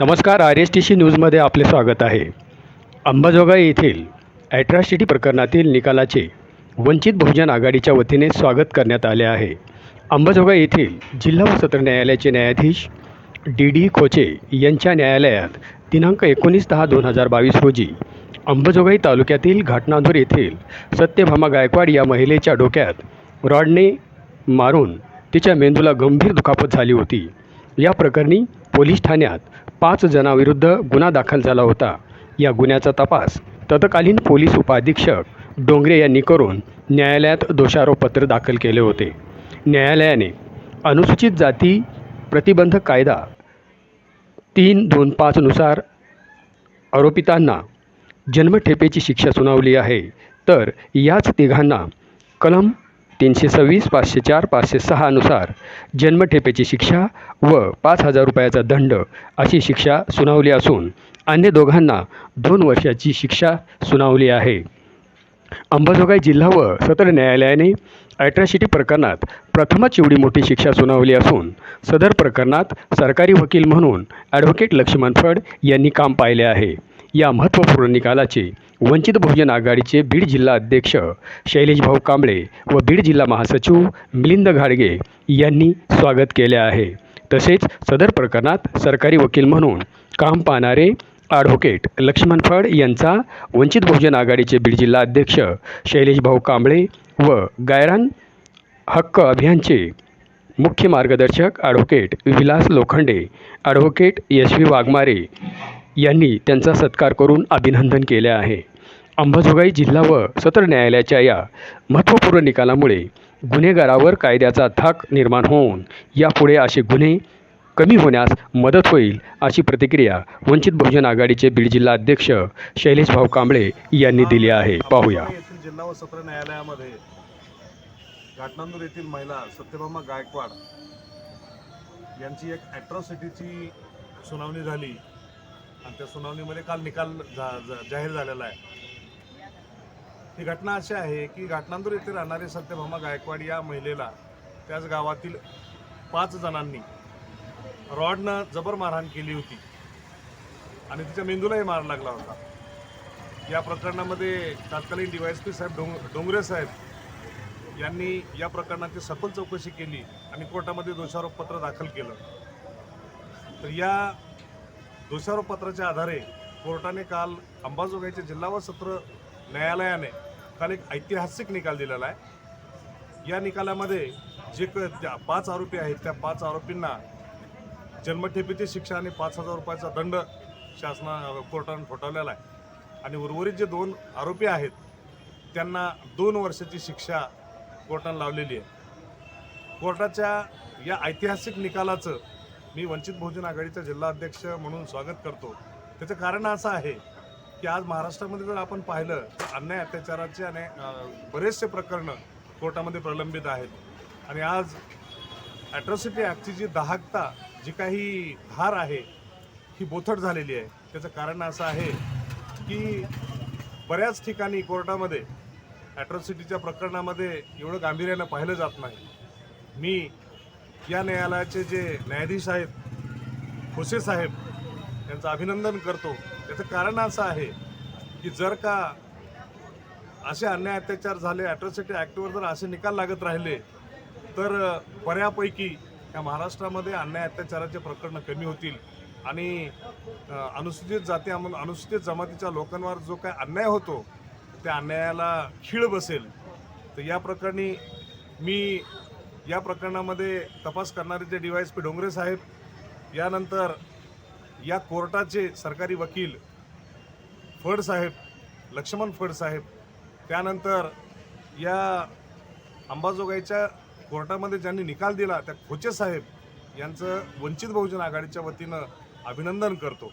नमस्कार R S T C न्यूजमध्ये आपले स्वागत आहे. अंबाजोगाई येथील ॲट्रॉसिटी प्रकरणातील निकालाचे वंचित बहुजन आघाडीच्या वतीने स्वागत करण्यात आले आहे. अंबाजोगाई येथील जिल्हा व सत्र न्यायालयाचे न्यायाधीश डी डी खोचे यांच्या न्यायालयात दिनांक एकोणीस दहा दोन हजार बावीस रोजी अंबाजोगाई तालुक्यातील घाटनाधूर येथील सत्यभामा गायकवाड या महिलेच्या डोक्यात रॉडने मारून तिच्या मेंदूला गंभीर दुखापत झाली होती. या प्रकरणी पोलीस ठाण्यात पाच जणांविरुद्ध गुन्हा दाखल झाला होता. या गुन्ह्याचा तपास तत्कालीन पोलीस उपाधीक्षक डोंगरे यांनी करून न्यायालयात दोषारोपपत्र दाखल केले होते. न्यायालयाने अनुसूचित जाती प्रतिबंधक कायदा तीन दोन पाचनुसार आरोपितांना जन्मठेपेची शिक्षा सुनावली आहे. तर याच तिघांना कलम तीनशे सव्वीस पाचशे चार पाचशे सहानुसार जन्मठेपेची शिक्षा व पाच हजार रुपयाचा दंड अशी शिक्षा सुनावली असून अन्य दोघांना दोन वर्षाची शिक्षा सुनावली आहे. अंबाजोगाई जिल्हा व सत्र न्यायालयाने ॲट्रॉसिटी प्रकरणात प्रथमच एवढी मोठी शिक्षा सुनावली असून सदर प्रकरणात सरकारी वकील म्हणून ॲडव्होकेट लक्ष्मण फड यांनी काम पाहिले आहे. या महत्त्वपूर्ण निकालाचे वंचित बहुजन आघाडीचे बीड जिल्हा अध्यक्ष शैलेशभाऊ कांबळे व बीड जिल्हा महासचिव मिलिंद घाडगे यांनी स्वागत केले आहे. तसेच सदर प्रकरणात सरकारी वकील म्हणून काम पाहणारे ॲडव्होकेट लक्ष्मण फड यांचा वंचित बहुजन आघाडीचे बीड जिल्हा अध्यक्ष शैलेशभाऊ कांबळे व गायरान हक्क अभियानचे मुख्य मार्गदर्शक ॲडव्होकेट विलास लोखंडे ॲडव्होकेट यशवी वाघमारे यांनी त्यांचा सत्कार करून अभिनंदन केले आहे. अंबाजोगाई जिल्हा व सत्र न्यायालयाच्या या महत्त्वपूर्ण निकालामुळे गुन्हेगारावर कायद्याचा थाक निर्माण होऊन यापुढे असे गुन्हे कमी होण्यास मदत होईल अशी प्रतिक्रिया वंचित बहुजन आघाडीचे बीड जिल्हा अध्यक्ष शैलेश भाऊ कांबळे यांनी दिली आहे. पाहूया. जिल्हा व सत्र न्यायालयामध्ये घाटनांदूर येथील महिला सत्यभामा गायकवाड यांची एक ॲट्रॉसिटीची सुनावणी झाली. आणि त्या सुनावणीमध्ये काल निकाल जा- जाहीर झालेला आहे. ही घटना अशी आहे की घाटनांदूर येथे राहणारे सत्यभामा गायकवाड या महिलेला त्याच गावातील पाच जणांनी रॉडनं जबर मारहाण केली होती आणि तिच्या मेंदूलाही मार लागला होता. या प्रकरणामध्ये तत्कालीन पी साहेब डोंग डोंगरे साहेब यांनी या प्रकरणाची सखोल चौकशी केली आणि कोर्टामध्ये दोषारोपपत्र दाखल केलं. तर या दोषारोपपत्राच्या आधारे कोर्टाने काल अंबाजोगाईचे जिल्हा व सत्र न्यायालयाने काल एक ऐतिहासिक निकाल दिलेला आहे. या निकालामध्ये जे क त्या पाच आरोपी आहेत त्या पाच आरोपींना जन्मठेपीची शिक्षा आणि पाच हजार रुपयाचा दंड शासना कोर्टाने ठोठावलेला आहे. आणि उर्वरित जे दोन आरोपी आहेत त्यांना दोन वर्षाची शिक्षा कोर्टाने लावलेली आहे. कोर्टाच्या या ऐतिहासिक निकालाचं मी वंचित बहुजन आघाडीचा जिल्हा अध्यक्ष म्हणून स्वागत करतो. त्याचं कारण असं आहे की आज महाराष्ट्रामध्ये जर आपण पाहिलं तर अन्याय अत्याचाराचे आणि बरेचसे प्रकरणं कोर्टामध्ये प्रलंबित आहेत. आणि आज ॲट्रॉसिटी ॲक्टची जी दाहकता जी काही धार आहे ही बोथट झालेली आहे. त्याचं कारण असं आहे की बऱ्याच ठिकाणी कोर्टामध्ये ॲट्रॉसिटीच्या प्रकरणामध्ये एवढं गांभीर्यानं पाहिलं जात नाही. मी या न्यायालयाचे जे न्यायाधीश आहेत खोसे साहेब यांचं अभिनंदन करतो. याचं कारण असं आहे की जर का असे अन्याय अत्याचार झाले ॲट्रॉसिटी ॲक्टवर जर असे निकाल लागत राहिले तर बऱ्यापैकी या महाराष्ट्रामध्ये अन्याय अत्याचाराचे प्रकरणं कमी होतील आणि अनुसूचित जाती अनुसूचित जमातीच्या लोकांवर जो काय अन्याय होतो त्या अन्यायाला खीळ बसेल. तर या प्रकरणी मी या प्रकरणामध्ये तपास करणारे जे D Y S P Dongre साहेब यानंतर या कोर्टाचे सरकारी वकील फड साहेब लक्ष्मण फड साहेब त्यानंतर या अंबाजोगाईच्या कोर्टामध्ये ज्यांनी निकाल दिला त्या खोचे साहेब यांचं वंचित बहुजन आघाडीच्या वतीनं अभिनंदन करतो.